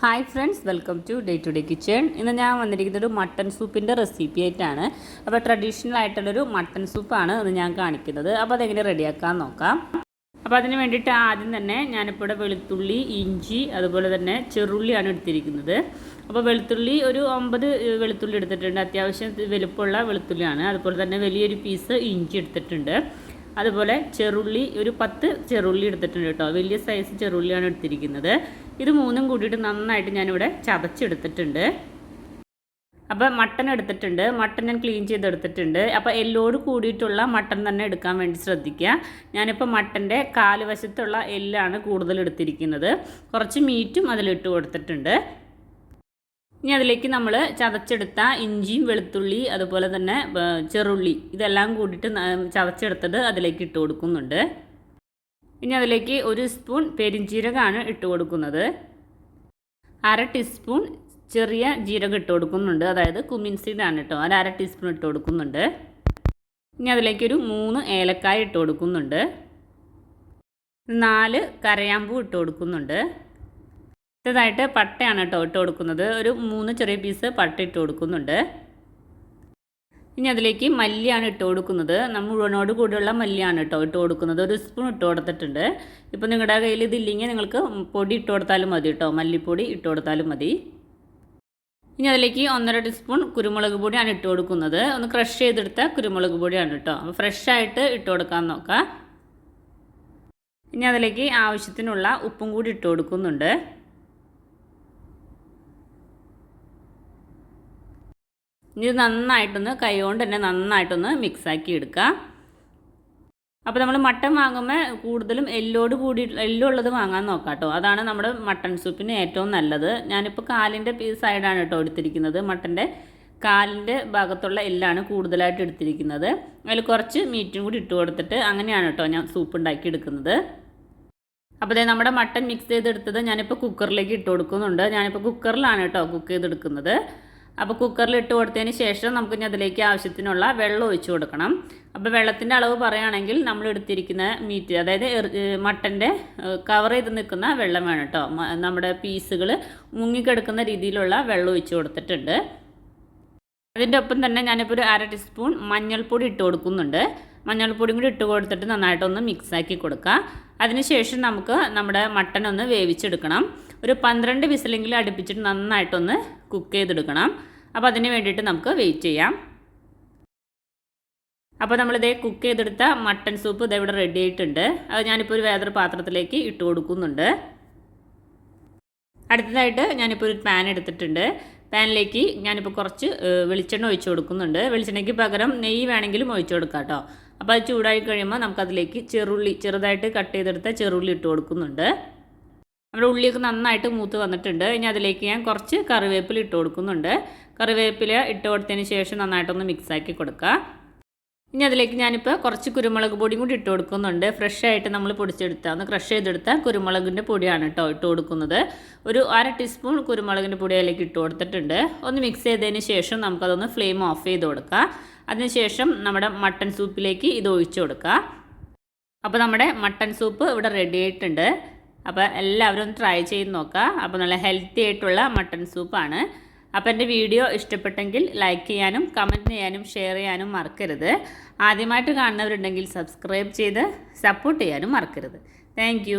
Hi friends welcome to day to day kitchen ഇന്ന് ഞാൻ വന്നിരിക്കുന്നത് ഒരു മട്ടൺ സൂപ്പിന്റെ റെസിപ്പി ആയിട്ടാണ്. അപ്പോൾ ട്രഡീഷണൽ ആയിട്ടുള്ളൊരു മട്ടൺ സൂപ്പാണ് ഇന്ന് ഞാൻ കാണിക്കുന്നത്. അപ്പോൾ അതെങ്ങനെ റെഡിയാക്കാൻ നോക്കാം. അപ്പോൾ അതിന് വേണ്ടിയിട്ട് ആദ്യം തന്നെ ഞാനിപ്പോൾ ഇവിടെ വെളുത്തുള്ളി ഇഞ്ചി അതുപോലെ തന്നെ ചെറുള്ളിയാണ് എടുത്തിരിക്കുന്നത്. അപ്പോൾ വെളുത്തുള്ളി ഒരു ഒമ്പത് വെളുത്തുള്ളി എടുത്തിട്ടുണ്ട്. അത്യാവശ്യം വലുപ്പമുള്ള വെളുത്തുള്ളിയാണ്. അതുപോലെ തന്നെ വലിയൊരു പീസ് ഇഞ്ചി എടുത്തിട്ടുണ്ട്. അതുപോലെ ചെറുള്ളി ഒരു പത്ത് ചെറുള്ളി എടുത്തിട്ടുണ്ട് കേട്ടോ. വലിയ സൈസ് ചെറുള്ളിയാണ് എടുത്തിരിക്കുന്നത്. ഇത് മൂന്നും കൂടിയിട്ട് നന്നായിട്ട് ഞാനിവിടെ ചതച്ചെടുത്തിട്ടുണ്ട്. അപ്പോൾ മട്ടൺ എടുത്തിട്ടുണ്ട്. മട്ടൺ ഞാൻ ക്ലീൻ ചെയ്തെടുത്തിട്ടുണ്ട്. അപ്പോൾ എല്ലോട് കൂടിയിട്ടുള്ള മട്ടൺ തന്നെ എടുക്കാൻ വേണ്ടി ശ്രദ്ധിക്കുക. ഞാനിപ്പോൾ മട്ടന്റെ കാലുവശത്തുള്ള എല്ലാണ് കൂടുതൽ എടുത്തിരിക്കുന്നത്. കുറച്ച് മീറ്റും അതിലിട്ട് കൊടുത്തിട്ടുണ്ട്. ഇനി അതിലേക്ക് നമ്മൾ ചതച്ചെടുത്ത ഇഞ്ചിയും വെളുത്തുള്ളി അതുപോലെ തന്നെ ചെറുള്ളി ഇതെല്ലാം കൂടിയിട്ട് ചതച്ചെടുത്തത് അതിലേക്ക് ഇട്ട് കൊടുക്കുന്നുണ്ട്. ഇനി അതിലേക്ക് ഒരു സ്പൂൺ പെരിഞ്ജീരകമാണ് ഇട്ട് കൊടുക്കുന്നത്. അര ടീസ്പൂൺ ചെറിയ ജീരകം ഇട്ട് കൊടുക്കുന്നുണ്ട്. അതായത് കുമിൻ സീഡാണ് കേട്ടോ. അത് അര ടീസ്പൂൺ ഇട്ട് കൊടുക്കുന്നുണ്ട്. ഇനി അതിലേക്കൊരു മൂന്ന് ഏലക്കായ ഇട്ട് കൊടുക്കുന്നുണ്ട്. നാല് കരയാമ്പൂ ഇട്ട് കൊടുക്കുന്നുണ്ട്. അടുത്തതായിട്ട് പട്ടയാണ് കേട്ടോ ഇട്ട് കൊടുക്കുന്നത്. ഒരു മൂന്ന് ചെറിയ പീസ് പട്ട ഇട്ട് കൊടുക്കുന്നുണ്ട്. ഇനി അതിലേക്ക് മല്ലിയാണ് ഇട്ട് കൊടുക്കുന്നത്. നമ്മൾ മുഴുവനോട് കൂടിയുള്ള മല്ലിയാണ് കേട്ടോ ഇട്ട് കൊടുക്കുന്നത്. ഒരു സ്പൂൺ ഇട്ട് കൊടുത്തിട്ടുണ്ട്. ഇപ്പോൾ നിങ്ങളുടെ കയ്യിൽ ഇതില്ലെങ്കിൽ നിങ്ങൾക്ക് പൊടി ഇട്ട് കൊടുത്താലും മതി കേട്ടോ. മല്ലിപ്പൊടി ഇട്ട് കൊടുത്താലും മതി. ഇനി അതിലേക്ക് ഒന്നര ടീസ്പൂൺ കുരുമുളക് പൊടിയാണ് ഇട്ട് കൊടുക്കുന്നത്. ഒന്ന് ക്രഷ് ചെയ്തെടുത്ത കുരുമുളക് പൊടിയാണ് കേട്ടോ. അപ്പോൾ ഫ്രഷായിട്ട് ഇട്ട് കൊടുക്കാൻ നോക്കാം. ഇനി അതിലേക്ക് ആവശ്യത്തിനുള്ള ഉപ്പും കൂടി ഇട്ട് കൊടുക്കുന്നുണ്ട്. ഇനി നന്നായിട്ടൊന്ന് കൈകൊണ്ട് തന്നെ നന്നായിട്ടൊന്ന് മിക്സാക്കി എടുക്കുക. അപ്പോൾ നമ്മൾ മട്ടൻ വാങ്ങുമ്പോൾ കൂടുതലും എല്ലോട് കൂടി എല്ലുള്ളത് വാങ്ങാൻ നോക്കാം കേട്ടോ. അതാണ് നമ്മുടെ മട്ടൺ സൂപ്പിന് ഏറ്റവും നല്ലത്. ഞാനിപ്പോൾ കാലിന്റെ സൈഡാണ് കേട്ടോ എടുത്തിരിക്കുന്നത്. മട്ടന്റെ കാലിന്റെ ഭാഗത്തുള്ള എല്ലാണ് കൂടുതലായിട്ട് എടുത്തിരിക്കുന്നത്. അതിൽ കുറച്ച് മീറ്റും കൂടി ഇട്ട് കൊടുത്തിട്ട് അങ്ങനെയാണ് കേട്ടോ ഞാൻ സൂപ്പ് ഉണ്ടാക്കി എടുക്കുന്നത്. അപ്പോൾ അതെ നമ്മുടെ മട്ടൺ മിക്സ് ചെയ്തെടുത്തത് ഞാനിപ്പോൾ കുക്കറിലേക്ക് ഇട്ട് കൊടുക്കുന്നുണ്ട്. ഞാനിപ്പോൾ കുക്കറിലാണ് കേട്ടോ കുക്ക് ചെയ്തെടുക്കുന്നത്. അപ്പോൾ കുക്കറിൽ ഇട്ട് കൊടുത്തതിന് ശേഷം നമുക്ക് ഇനി അതിലേക്ക് ആവശ്യത്തിനുള്ള വെള്ളം ഒഴിച്ചു കൊടുക്കണം. അപ്പോൾ വെള്ളത്തിന്റെ അളവ് പറയുകയാണെങ്കിൽ നമ്മൾ എടുത്തിരിക്കുന്ന മീറ്റ് അതായത് മട്ടന്റെ കവർ ചെയ്ത് നിൽക്കുന്ന വെള്ളം വേണം കേട്ടോ. നമ്മുടെ പീസുകൾ മുങ്ങിക്കെടുക്കുന്ന രീതിയിലുള്ള വെള്ളം ഒഴിച്ചു കൊടുത്തിട്ടുണ്ട്. അതിന്റെ ഒപ്പം തന്നെ ഞാനിപ്പോൾ ഒരു അര ടീസ്പൂൺ മഞ്ഞൾപ്പൊടി ഇട്ട് കൊടുക്കുന്നുണ്ട്. മഞ്ഞൾപ്പൊടിയും കൂടി ഇട്ട് കൊടുത്തിട്ട് നന്നായിട്ടൊന്ന് മിക്സാക്കി കൊടുക്കുക അതിനുശേഷം നമുക്ക് നമ്മുടെ മട്ടൻ ഒന്ന് വേവിച്ചെടുക്കണം. ഒരു പന്ത്രണ്ട് വിസിലെങ്കിലും അടുപ്പിച്ചിട്ട് നന്നായിട്ടൊന്ന് കുക്ക് ചെയ്തെടുക്കണം. അപ്പോൾ അതിന് വേണ്ടിയിട്ട് നമുക്ക് വെയിറ്റ് ചെയ്യാം. അപ്പോൾ നമ്മളിതേ കുക്ക് ചെയ്തെടുത്ത മട്ടൺ സൂപ്പ് ഇതേ ഇവിടെ റെഡി ആയിട്ടുണ്ട്. അത് ഞാനിപ്പോൾ ഒരു വേറൊരു പാത്രത്തിലേക്ക് ഇട്ട് കൊടുക്കുന്നുണ്ട്. അടുത്തതായിട്ട് ഞാനിപ്പോൾ ഒരു പാൻ എടുത്തിട്ടുണ്ട്. പാനിലേക്ക് ഞാനിപ്പോൾ കുറച്ച് വെളിച്ചെണ്ണ ഒഴിച്ചു കൊടുക്കുന്നുണ്ട്. വെളിച്ചെണ്ണയ്ക്ക് പകരം നെയ്യ് വേണമെങ്കിലും ഒഴിച്ചു കൊടുക്കാം കേട്ടോ. അപ്പോൾ അത് ചൂടായി കഴിയുമ്പോൾ നമുക്കതിലേക്ക് ചെറുള്ളി ചെറുതായിട്ട് കട്ട് ചെയ്തെടുത്ത ചെറുള്ളി ഇട്ട് കൊടുക്കുന്നുണ്ട്. നമ്മുടെ ഉള്ളിയൊക്കെ നന്നായിട്ട് മൂത്ത് വന്നിട്ടുണ്ട്. ഇനി അതിലേക്ക് ഞാൻ കുറച്ച് കറിവേപ്പില ഇട്ട് കൊടുക്കുന്നുണ്ട്. കറിവേപ്പില ഇട്ട് കൊടുത്തതിന് ശേഷം നന്നായിട്ടൊന്ന് മിക്സാക്കി കൊടുക്കുക ഇനി അതിലേക്ക് ഞാനിപ്പോൾ കുറച്ച് കുരുമുളക് പൊടിയും കൂടി ഇട്ട് കൊടുക്കുന്നുണ്ട്. ഫ്രഷ് ആയിട്ട് നമ്മൾ പൊടിച്ചെടുത്ത ഒന്ന് ക്രഷ് ചെയ്തെടുത്ത കുരുമുളകിന്റെ പൊടിയാണ് കേട്ടോ ഇട്ട് കൊടുക്കുന്നത്. ഒരു അര ടീസ്പൂൺ കുരുമുളകിന്റെ പൊടി അതിലേക്ക് ഇട്ട് കൊടുത്തിട്ടുണ്ട്. ഒന്ന് മിക്സ് ചെയ്തതിന് ശേഷം നമുക്കതൊന്ന് ഫ്ലെയിം ഓഫ് ചെയ്ത് കൊടുക്കുക അതിനുശേഷം നമ്മുടെ മട്ടൺ സൂപ്പിലേക്ക് ഇത് ഒഴിച്ചു കൊടുക്കുക അപ്പോൾ നമ്മുടെ മട്ടൺ സൂപ്പ് ഇവിടെ റെഡി ആയിട്ടുണ്ട്. അപ്പോൾ എല്ലാവരും ഒന്ന് ട്രൈ ചെയ്ത് നോക്കുക. അപ്പോൾ നല്ല ഹെൽത്തി ആയിട്ടുള്ള മട്ടൺ സൂപ്പാണ് അപ്പോൾ എന്റെ വീഡിയോ ഇഷ്ടപ്പെട്ടെങ്കിൽ ലൈക്ക് ചെയ്യാനും കമന്റ് ചെയ്യാനും ഷെയർ ചെയ്യാനും മറക്കരുത്. ആദ്യമായിട്ട് കാണുന്നവരുണ്ടെങ്കിൽ സബ്സ്ക്രൈബ് ചെയ്ത് സപ്പോർട്ട് ചെയ്യാനും മറക്കരുത്. താങ്ക്